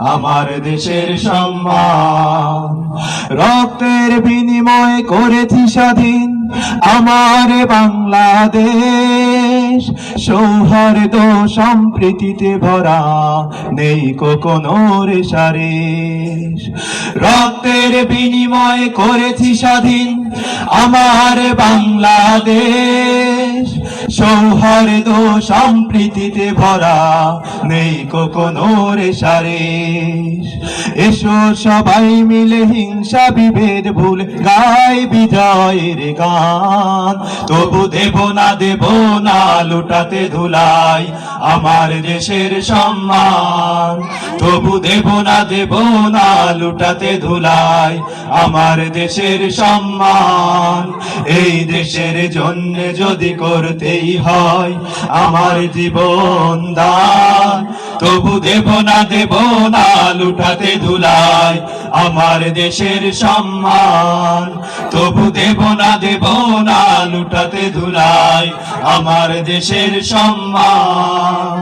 আমার দেশের সম্মান। রক্তের বিনিময় করেছি স্বাধীন আমার বাংলাদেশ। সৌহার্দ সম্প্রীতিতে ভরা নেই কোনো রেশারেশ রক্তের বিনিময় করেছি স্বাধীন আমার বাংলাদেশ। সৌহার্দ সম্প্রীতিতে ভরা নেই কোনো রেশারেশ এসো সবাই মিলে হিংসা বিভেদ ভুল গাই বিজয়ের গান। তবু দেব না দেব না, লুটাতে ধুলাই আমার দেশের সম্মান। তবু দেব না দেব না, লুটাতে ধুলাই আমার দেশের সম্মান। এই দেশের জন্য যদি করতেই হয় আমার জীবন দান। তবু দেব না দেব না, লুটাতে ধুলাই আমার দেশের সম্মান। তবু দেব না দেব না, লুটাতে ধুলাই আমার দেশের সম্মান।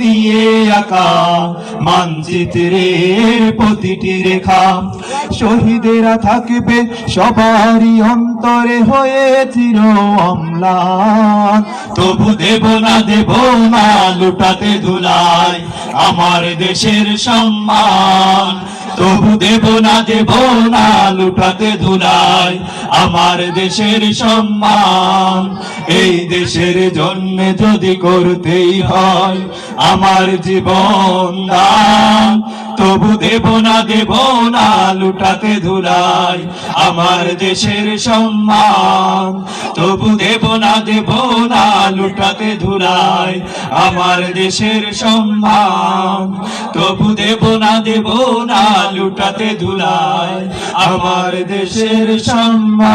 দিয়ে আঁকা, মানচিত্রের প্রতিটি রেখা। শহীদেরা থাকবে সবারই অন্তরে হয়ে চির অম্লান। তবু দেব না দেব না, লুটাতে ধুলাই আমার দেশের সম্মান। তবু দেব না দেব না, লুটাতে ধুলাই আমার দেশের সম্মান। এই দেশের জন্য যদি করতেই হয় আমার জীবন দান। তবু দেব না দেব না, লুটাতে ধুলাই আমার দেশের সম্মান। তবু দেব না দেব না, লুটাতে ধুলাই আমার দেশের সম্মান। তবু দেব না দেব না, লুটাতে ধুলাই আমার দেশের সম্মান।